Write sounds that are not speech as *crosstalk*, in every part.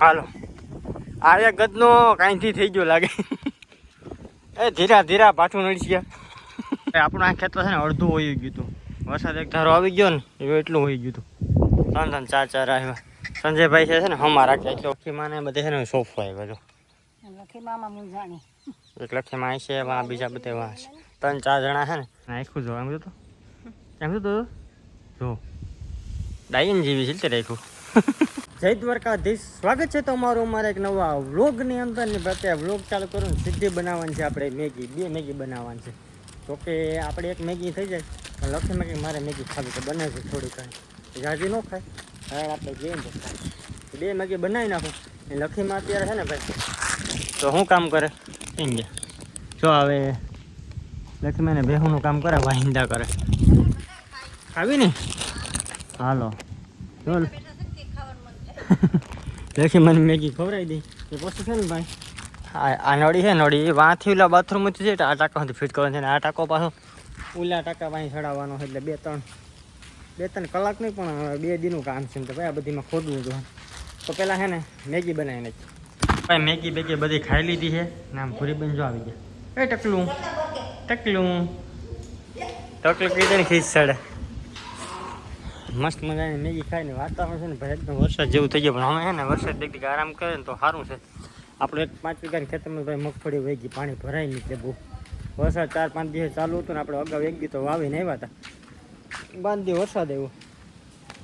હાલો. આ એક ગદનો કાંઈથી થઈ ગયો લાગે. એ ધીરા ધીરા પાછું નડી ગયા. એ આપણું આ ખેતર છે ને અડધું હોઈ ગયું હતું વરસાદ એક ધારો આવી ગયો ને એવું એટલું હોઈ ગયું હતું ત્રણ ત્રણ ચાર ચાર આવ્યા. સંજયભાઈ છે ને હમા રાખે. એટલે લખીમાં ને બધે છે ને સોફો આવ્યો જો. લખી એક લખીમાં અહીં છે વા બીજા બધે વાં છે. ત્રણ ચાર જણા છે ને. નાખ્યું જો એમ તો એમ તો? જો. ડાયન જેવી છે તે રાખ્યું. *laughs* જય દ્વારકાધીશ. સ્વાગત છે તમારું અમારા એક નવા વ્લોગની અંદર. ને અત્યારે વ્લોગ ચાલુ કરું સીધી બનાવવાની છે આપણે મેગી, બે મેગી બનાવવાની છે. તો કે આપણે એક મેગી થઈ જાય, પણ લખી મેગી, મારે મેગી ખાવી તો બને છે થોડી કાંઈ જાજી ન ખાય હવે આપણે તો ખાય બે મેગી બનાવી નાખું. એ લખીમાં અત્યારે છે ને ભાઈ, તો શું કામ કરે? ઇન્ડિયા જો હવે લક્ષ્મીને બેહુનું કામ કરે, વાહિંદા કરે. આવી ને? હાલો. ચાલ. *laughs* લક્ષ્મી મને મેગી ખવડાવી દઈ એ પછી છે ને ભાઈ? આ નળી છે નળી વાંથી ઓલા બાથરૂમથી છે આ ટાંકા સુધી ફિટ કરવાનું છે ને આ ટાંકો પાછો ઓલા ટાંકા પાણી ચડાવવાનો છે એટલે બે ત્રણ બે ત્રણ કલાક નહીં પણ બે દીનું કામ છે તો ભાઈ આ બધીમાં ખોદવું જોઈએ તો પહેલાં છે ને મેગી બનાવી નાખી. ભાઈ મેગી બેગી બધી ખાઈ લીધી છે ને આમ ભૂરી બેન જો આવી ગયા. એ ટકલું ટકલું. ટકલું કીધે ને ખીચ ચડે. મસ્ત મજાની મેગી ખાઈને વાતાવરણ છે ને ભાઈ એકદમ વરસાદ જેવું થઈ ગયું. પણ અમે છે ને વરસાદ દેખી આરામ કરે ને તો સારું છે. આપણે એક પાંચ વીઘાની ખેતરમાં ભાઈ મગફળી વહી ગઈ, પાણી ભરાય નહીં તે બહુ. વરસાદ ચાર પાંચ દિવસ ચાલુ હતું ને આપણે અગાઉ એક દી તો વાવીને આવ્યા હતા. દિવસ વરસાદ આવ્યો.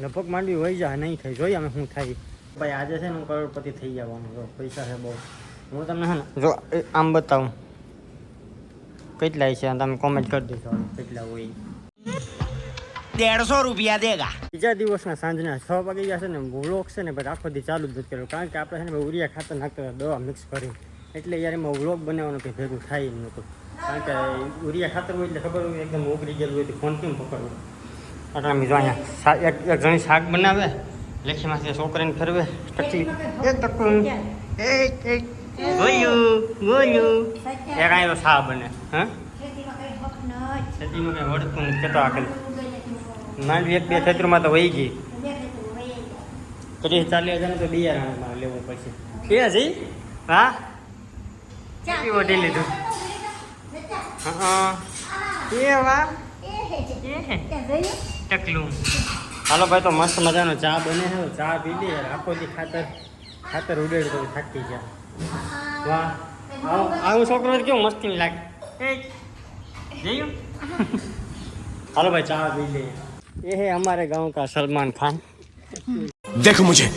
લગભગ માંડવી વહી જાય, નહીં થઈ જોઈએ અમે શું થાય. ભાઈ આજે છે ને હું કરોડપતિ થઈ જવાનું જો પૈસા છે બહુ. હું તમને છે ને, જો આમ બતાવું. કેટલાય છે તમે કોમેન્ટ કરી દેજો, કેટલા હોય. દેડસો રૂપિયા દેગા. બીજા દિવસના સાંજના છ વાગી ગયા છે ને વ્લોગ છે ને ભાઈ આખો દી ચાલુ જ કર્યો. કારણ કે આપણે છે ને ઉરિયા ખાતર નાખતા દવા મિક્સ કરી એટલે યાર એમાં વ્લોગ બનાવવાનું કંઈ ભેગું થાય એમ નહોતું. કારણ કે ઉરિયા ખાતર હોય એટલે ખબર હોય એકદમ ઓગળી ગયેલું હોય તો ફોન કેમ પકડવું? એટલે બીજો અહીંયા એક એક જણી શાક બનાવે લેખીમાંથી છોકરીને ફેરવે ટકી. એક ટકું. એક એક. ગોયું ગોયું. એક આવ્યો શાહ બને હા? ખેતીમાં કંઈ વળતું કેતો આગળ માંડવી એક બે ખેતરમાં તો વહી ગઈ. ત્રીસ ચાલીસ હજાર તો બિયારણ મારે લેવું પડશે. કે જી? હા? કેટલી વટી લીધું? હા એ વાહ ટકલું હાલો ભાઈ તો મસ્ત મજાનો ચા બને છે. ચા પી લે. આખો દી ખાતર ખાતર ઉડેડ તો થાકી ગયા. વાહ. આવું. છોકરો કેવું મસ્તી લાગે. જયું *laughs* હાલો ભાઈ ચા પી લઈએ ये है हमारे गांव का सलमान खान देखो मुझे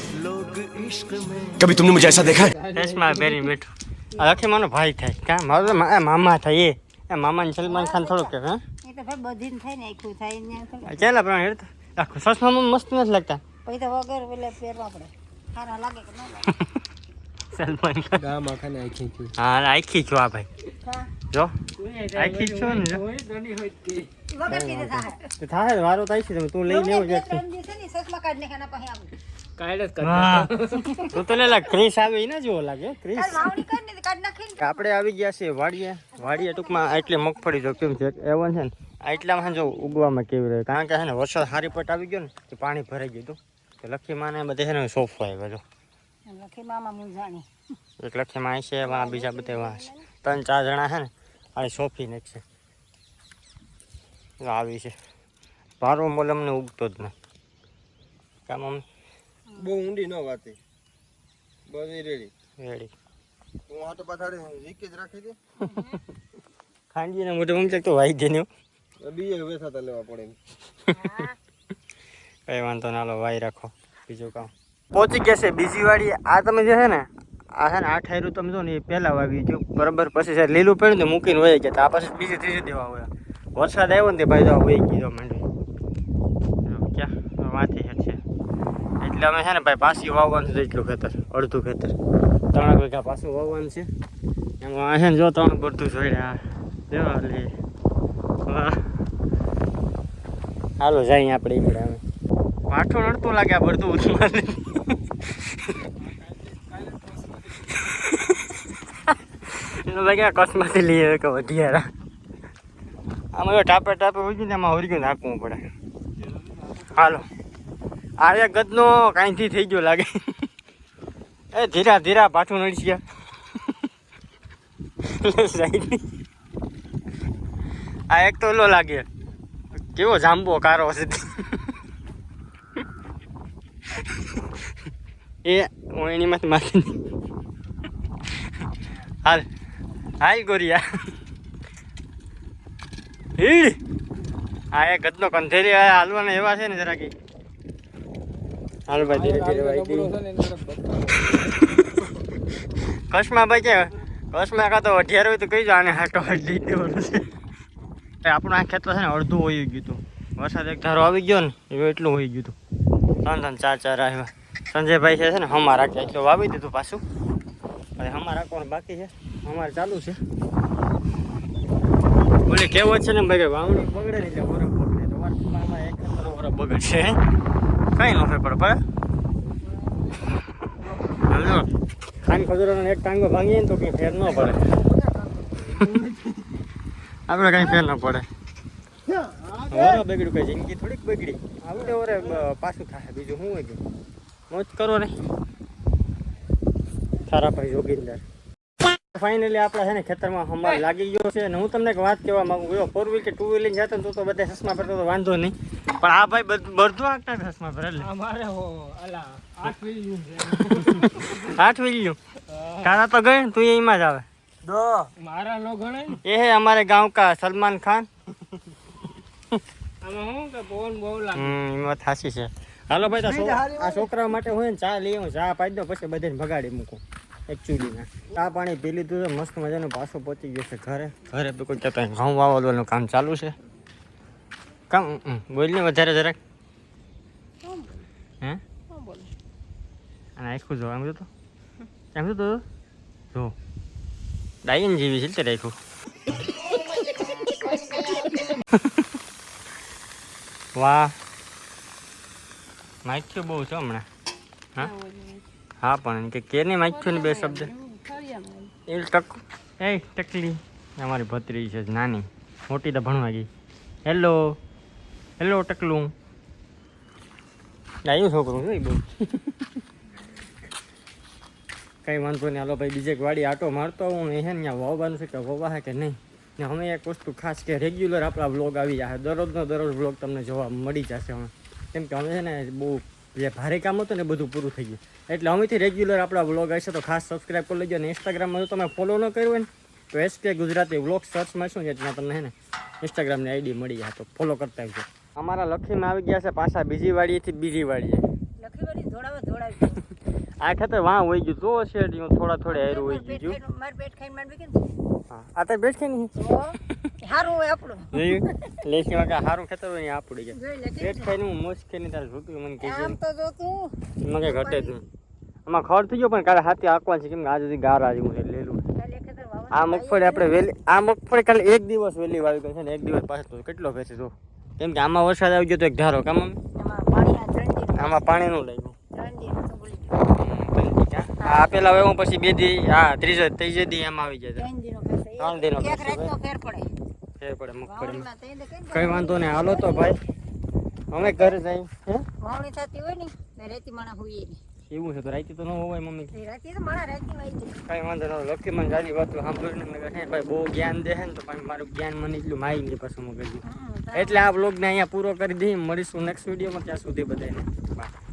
कभी तुमने मुझे ऐसा देखा है ચશ્મા પહેરી બેઠો આ અખી મારો ભાઈ થાય કા મારો તો મા- મામા થાય એ એ મામાને સલમાન ખાન થોડુંક કે હા એ તો ભાઈ બધીને થાય ને આખું થાય ને થોડું. ચાલ આપણે હેડ આખું ચશ્મામાં મસ્ત નથી લાગતા પછી તો વગર પેલે પહેરવા પડે સારા લાગે કે ન લાગે સલમાન ખાન હા આખી છું આ ભાઈ. હા. જો. આખી છો ને જો. થાય. વારો થાય છે તમે તું કાઢ નાખી ને આપણે આવી ગયા છીએ વાડીએ. વાડીએ ટૂંકમાં એટલી મગફળી જો કેમ છે એવન છે ને આ એટલામાં જો ઉગવામાં કેવી રહે. કારણ કે છે ને વરસાદ હારી પટ આવી ગયો ને પાણી ભરાઈ ગયું તો લખી માને બધે છે ને સોફો આવ્યો લખી એક લખીમાં અહીં છે વાં બીજા બધા વાં છે. ત્રણ ચાર જણા છે ને આ સોફી ને છે. આવી છે. ભારો મોલ અમને ઉગતો જ નહીં. કામ અમને બહુ ઊંડી ન વાતી. બધી રેડી. રેડી. હું આ તો પથારી રીકે જ રાખી દે. ખાંડીને મોટે ઊંચે તો વાઈ ગયો બીએ વેસાતા લેવા પડે એમ. કઈ વાંધો ના લો વાઈ રાખો. બીજું કામ. પહોંચી ગયા છે બીજી વાડી. આ તમે જે છે ને, આ છે ને, આ ઠાયરું તમે જો ને એ પહેલાં વાવી ગયું. બરાબર, પછી છે લીલું પડ્યું ને મૂકીને વહી ગયા. આ પછી બીજી ત્રીજી દેવા હોય. વરસાદ આવ્યો ને તે ભાઈ તો વહી ગયો માંડવી ક્યાં? વાંચી છે. એટલે અમે છે ને ભાઈ પાછી વાવવાનું છે એટલું ખેતર, અડધું ખેતર. ત્રણ વીઘા પાછું વાવવાનું છે. એમાં, આ છે ને જો ત્રણ બધું જોડ્યા દેવા લે. હાલો જાય આપણે એ પડે અમે પાઠું નડતું લાગે આ બધું. ઉથમાર એનો લાગે આ કસમાંથી લઈ આવે કે વઢિયારા? આમાં ટાપે ટાપે હોય ને એમાં હોરી નાખવું પડે. હાલો. આ એક ગદનો કાંઈથી થઈ ગયો લાગે. એ ધીરા ધીરા પાછું નડી ગયા. આ એક તો ઓલો લાગે. કેવો જાંબો કારો છે એ હું એની માથે માથે હાલ. હાલ ગોરિયા. હીડ આ એ ગતનો કંથેરી હાલવાના એવા છે ને જરા કે. હાલ ભાઈ ધીરે ધીરે *laughs* ભાઈ કે કચ્છમાં કાં તો અઢિયાર હોય તો કહી આને હાટો હડી દેવાનું છે. એ આપણું આ ખેતર છે ને અડધું હોઈ ગયું હતું વરસાદ એક ધારો આવી ગયો ને એવું એટલું હોઈ ગયું હતું ત્રણ ત્રણ ચાર ચાર આવ્યા. સંજયભાઈ છે ને હમા રાખે એટલું વાવી દીધું પાછું. હવે હમા રાખવાનું બાકી છે. અમારે ચાલુ છે. બોલે કહેવત છે ને ભાઈ વાવણી? બગડે ને એટલે વરફ બગડે. તો વર્ષમાં એક ખેતરનો વરફ બગડશે કઈ ન ફેર પડે પડે હાલો. ખાન ખજૂરનો એક ટાંગો ભાંગીએ ને તો કંઈ ફેર ન પડે. આપણે કંઈ ફેર ન પડે. વરફ બગડ્યું કઈ જિંદગી થોડીક બગડી. આવડે વરે પાછું થાય. બીજું શું હોય કે? મોજ કરો ને. સારા ભાઈ જોગીંદર. ફાઇનલી આપણે છે ને ખેતરમાં હમણાં લાગી ગયો છે અને હું તમને એક વાત કહેવા માંગુ જો ફોર વ્હીલ કે ટુ વ્હીલ જતો તો તો બધા ચશ્મા ભરતો તો વાંધો નહીં. પણ આ ભાઈ બધ- બધું આખતા ચશ્મા એટલે. અમારે હો અલા આઠ વ્હીલ્યું તારા તો ગઈ તું એમાં જ આવે. દો. મારા નો ગણે એ હે અમારે ગાંવ કા સલમાન ખાન. આમાં હું કે બોલ બહુ લાગે. હમ એમાં થાસી છે. હાલો ભાઈ આ છોકરા માટે હોય ને ચા લઈ હું ચા પાઈ દો પછી બધાને ભગાડી મૂકું. એકચ્યુઅલી ચા પાણી પી લીધું છે મસ્ત મજાનું પાછું પહોંચી ગયો છે ઘરે. ઘરે બી કોઈ કહેતા ઘઉં વાવવાનું કામ ચાલુ છે. કામ બોલ ને વધારે જરાક. હે? અને આખું જો એમ તો. એમ તો જો. ડાયન જેવી છે તે રાખ્યું. વાહ. માખ્યું બહુ છે હમણાં. હા? હા પણ કે કેને માખ્યું ને બે શબ્દ? એ ટક. એ ટકલી. અમારી ભત્રી છે નાની. મોટી તો ભણવા ગઈ. હેલો. હેલો ટકલું. આવ્યું છોકરું નહીં બહુ કંઈ વાંધો નહીં. હાલો ભાઈ બીજે વાડી આટો મારતો હું એ ને ત્યાં વાવવાનું છે કે વાવવા હે કે નહીં? ને અમે એક વસ્તુ ખાસ કે રેગ્યુલર આપણા વ્લોગ આવી જશે દરરોજનો દરરોજ બ્લોગ તમને જોવા મળી જશે અમે કેમ કે અમે છે ને બહુ જે ભારે કામ હતું ને બધું પૂરું થઈ ગયું. એટલે અમેથી રેગ્યુલર આપણા વ્લોગ આવશે તો ખાસ સબસ્ક્રાઈબ કરી લેજો અને ઇન્સ્ટાગ્રામમાં જો તમે ફોલો ન કર્યું હોય ને તો એસ કે ગુજરાતી વ્લોગ સર્ચ મારશું ને ત્યાં તમને હે ને ઇન્સ્ટાગ્રામની આઈડી મળી જાય તો ફોલો કરતા આવજો. અમારા લખીમાં આવી ગયા છે પાછા બીજી વાડીએથી બીજી વાડીએ આ ખાતે વાં હોય ગયું તો છે હજી થોડા થોડે હેરું હોઈ ગયું. પેટ ખાઈને માંડવી આ તો બેઠ નહીં. હારું હોય આપણું. લેસી વાગે સારું ખેતર હોય ને આ પડી ગયા જોઈ લે કેમ પેટ ખાઈને હું ખાઈને તારે જોતું મને છે? આમ તો જોતું મને ઘટે જ આમાં ખર થઈ ગયો પણ કાલે હાથી આંકવાનું છે. કેમ કે આજ સુધી ગાર આજે હું લેલું આ મગફળી આપણે વહેલી આ મગફળી કાલે એક દિવસ વહેલી વાવી છે ને એક દિવસ પાછળ તો કેટલો ફેર તો જો. કેમ કે આમાં વરસાદ આવી ગયો તો એક ધારો કામ આમાં? પાણીનું દી ગયું. આ પેલા હવે હું પછી બે દી હા ત્રીજો ત્રીજે દી એમ આવી જાય ત્રણ દિનો એક- ફેર પડે. ફેર દે કઈ વાંધો નહીં હાલો તો ભાઈ. અમે ઘરે જઈ હે? વાવણી થતી હોય ને રેતી માણા હોઈએ એવું છે તો રાઈતી તો ન હોય મમ્મી. રાતી તો મારા રેતી હોય કઈ વાંધો ન લખી મને જાજી વાત સાંભળીને મેં કહે ભાઈ બહુ જ્ઞાન દે છે ને તો પણ મારું જ્ઞાન મને એટલું મારી નહીં પાછું મગજ હમ, એટલે આ બ્લોગને અહીંયા પૂરો કરી દઈએ મળીશું નેક્સ્ટ વિડીયોમાં ત્યાં સુધી બધાને. બાય